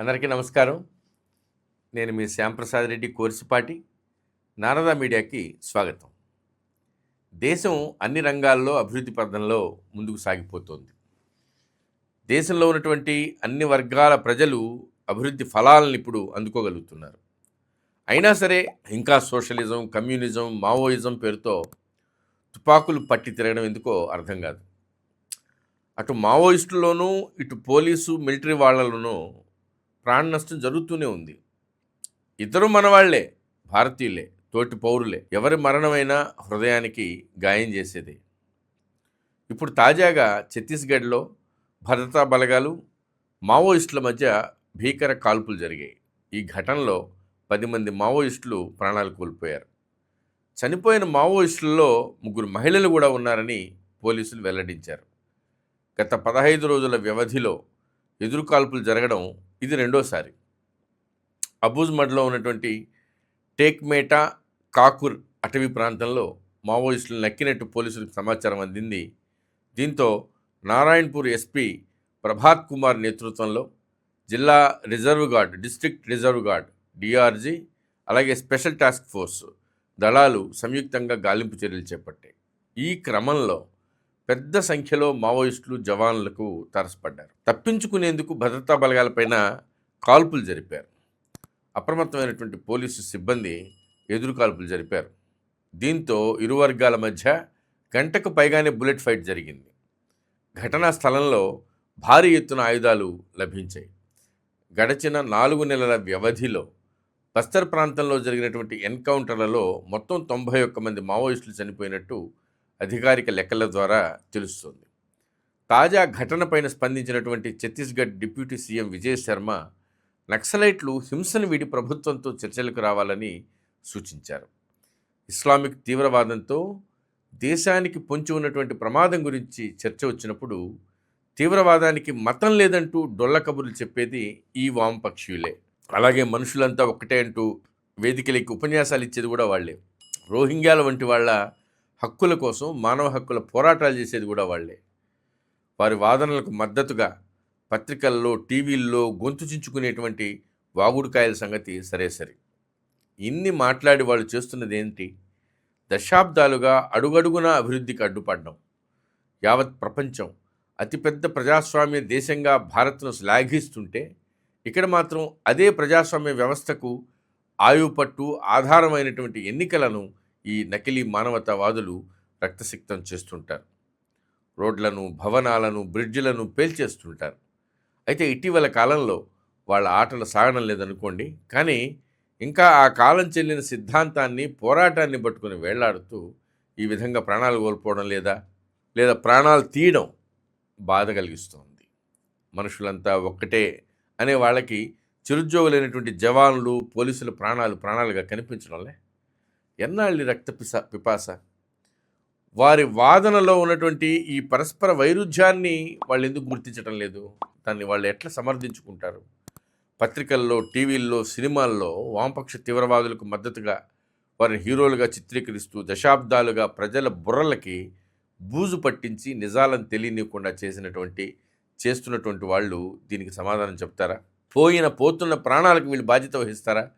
అందరికీ నమస్కారం. నేను మీ శ్యాంప్రసాద్ రెడ్డి కోర్సిపాటి. నారదా మీడియాకి స్వాగతం. దేశం అన్ని రంగాల్లో అభివృద్ధి పథంలో ముందుకు సాగిపోతోంది. దేశంలో ఉన్నటువంటి అన్ని వర్గాల ప్రజలు అభివృద్ధి ఫలాలను ఇప్పుడు అందుకోగలుగుతున్నారు. అయినా సరే ఇంకా సోషలిజం కమ్యూనిజం మావోయిజం పేరుతో తుపాకులు పట్టి తిరగడం ఎందుకో అర్థం కాదు. అటు మావోయిస్టుల్లోనూ ఇటు పోలీసు మిలిటరీ వాళ్ళలోనూ ప్రాణ నష్టం జరుగుతూనే ఉంది. ఇద్దరు మనవాళ్ళే భారతీయులే తోటి పౌరులే ఎవరి మరణమైనా హృదయానికి గాయం చేసేదే. ఇప్పుడు తాజాగా ఛత్తీస్గఢ్లో భద్రతా బలగాలు మావోయిస్టుల మధ్య భీకర కాల్పులు జరిగాయి. ఈ ఘటనలో పది మంది మావోయిస్టులు ప్రాణాలు కోల్పోయారు. చనిపోయిన మావోయిస్టులలో ముగ్గురు మహిళలు కూడా ఉన్నారని పోలీసులు వెల్లడించారు. గత పదహైదు రోజుల వ్యవధిలో ఎదురుకాల్పులు జరగడం ఇది రెండోసారి. అబూజ్మడ్లో ఉన్నటువంటి టేక్మేటా కాకుర్ అటవీ ప్రాంతంలో మావోయిస్టులు నక్కినట్టు పోలీసులకు సమాచారం అందింది. దీంతో నారాయణపూర్ ఎస్పీ ప్రభాత్ కుమార్ నేతృత్వంలో జిల్లా reserve guard district reserve guard DRG అలాగే స్పెషల్ టాస్క్ ఫోర్స్ దళాలు సంయుక్తంగా గాలింపు చర్యలు చేపట్టాయి. ఈ క్రమంలో పెద్ద సంఖ్యలో మావోయిస్టులు జవాన్లకు తారసపడ్డారు. తప్పించుకునేందుకు భద్రతా బలగాలపైన కాల్పులు జరిపారు. అప్రమత్తమైనటువంటి పోలీసు సిబ్బంది ఎదురు కాల్పులు జరిపారు. దీంతో ఇరు వర్గాల మధ్య గంటకు పైగానే బుల్లెట్ ఫైట్ జరిగింది. ఘటనా స్థలంలో భారీ ఎత్తున ఆయుధాలు లభించాయి. గడచిన నాలుగు నెలల వ్యవధిలో బస్తర్ ప్రాంతంలో జరిగినటువంటి ఎన్కౌంటర్లలో మొత్తం తొంభై ఒక్క మంది మావోయిస్టులు చనిపోయినట్టు అధికారిక లెక్కల ద్వారా తెలుస్తోంది. తాజా ఘటనపైన స్పందించినటువంటి ఛత్తీస్గఢ్ డిప్యూటీ సీఎం విజయ్ శర్మ నక్సలైట్లు హింసను వీడి ప్రభుత్వంతో చర్చలకు రావాలని సూచించారు. ఇస్లామిక్ తీవ్రవాదంతో దేశానికి పొంచి ఉన్నటువంటి ప్రమాదం గురించి చర్చ వచ్చినప్పుడు తీవ్రవాదానికి మతం లేదంటూ డొల్ల కబుర్లు చెప్పేది ఈ వామపక్షులే. అలాగే మనుషులంతా ఒక్కటే అంటూ వేదికలకి ఉపన్యాసాలు ఇచ్చేది కూడా వాళ్ళే. రోహింగ్యాల వంటి వాళ్ళ హక్కుల కోసం మానవ హక్కుల పోరాటాలు చేసేది కూడా వాళ్ళే. వారి వాదనలకు మద్దతుగా పత్రికల్లో టీవీల్లో గొంతు చించుకునేటువంటి వాగుడుకాయల సంగతి సరే సరే. ఇన్ని మాట్లాడి వాళ్ళు చేస్తున్నది ఏంటి? దశాబ్దాలుగా అడుగడుగున అభివృద్ధికి అడ్డుపడడం. యావత్ ప్రపంచం అతిపెద్ద ప్రజాస్వామ్య దేశంగా భారత్ను శ్లాఘిస్తుంటే ఇక్కడ మాత్రం అదే ప్రజాస్వామ్య వ్యవస్థకు ఆయుపట్టు ఆధారమైనటువంటి ఎన్నికలను ఈ నకిలీ మానవతావాదులు రక్తసిక్తం చేస్తుంటారు. రోడ్లను భవనాలను బ్రిడ్జిలను పేల్చేస్తుంటారు. అయితే ఇటీవల కాలంలో వాళ్ళ ఆటలు సాగడం లేదనుకోండి కానీ ఇంకా ఆ కాలం చెల్లిన సిద్ధాంతాన్ని పోరాటాన్ని పట్టుకుని వేళ్ళాడుతూ ఈ విధంగా ప్రాణాలు కోల్పోవడం లేదా లేదా ప్రాణాలు తీయడం బాధ కలిగిస్తుంది. మనుషులంతా ఒక్కటే అనే వాళ్ళకి చిరుద్యోగులైనటువంటి జవాన్లు పోలీసుల ప్రాణాలు ప్రాణాలుగా కనిపించడంలే. ఎన్నాళ్ళి రక్త పిస పిపాస? వారి వాదనలో ఉన్నటువంటి ఈ పరస్పర వైరుధ్యాన్ని వాళ్ళు ఎందుకు గుర్తించడం లేదు? దాన్ని వాళ్ళు ఎట్లా సమర్థించుకుంటారు? పత్రికల్లో టీవీల్లో సినిమాల్లో వామపక్ష తీవ్రవాదులకు మద్దతుగా వారిని హీరోలుగా చిత్రీకరిస్తూ దశాబ్దాలుగా ప్రజల బుర్రలకి బూజు పట్టించి నిజాలను తెలియనివ్వకుండా చేసినటువంటి చేస్తున్నటువంటి వాళ్ళు దీనికి సమాధానం చెప్తారా? పోయిన పోతున్న ప్రాణాలకు వీళ్ళు బాధ్యత వహిస్తారా?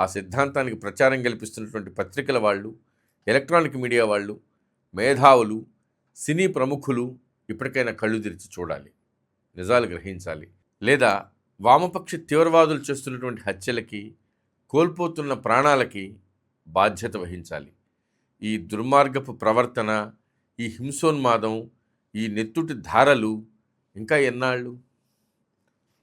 ఆ సిద్ధాంతానికి ప్రచారం కల్పిస్తున్నటువంటి పత్రికల వాళ్ళు ఎలక్ట్రానిక్ మీడియా వాళ్ళు మేధావులు సినీ ప్రముఖులు ఇప్పటికైనా కళ్ళు తెరిచి చూడాలి నిజాలు గ్రహించాలి. లేదా వామపక్ష తీవ్రవాదులు చేస్తున్నటువంటి హత్యలకి కోల్పోతున్న ప్రాణాలకి బాధ్యత వహించాలి. ఈ దుర్మార్గపు ప్రవర్తన ఈ హింసోన్మాదం ఈ నెత్తుటి ధారలు ఇంకా ఎన్నాళ్ళు?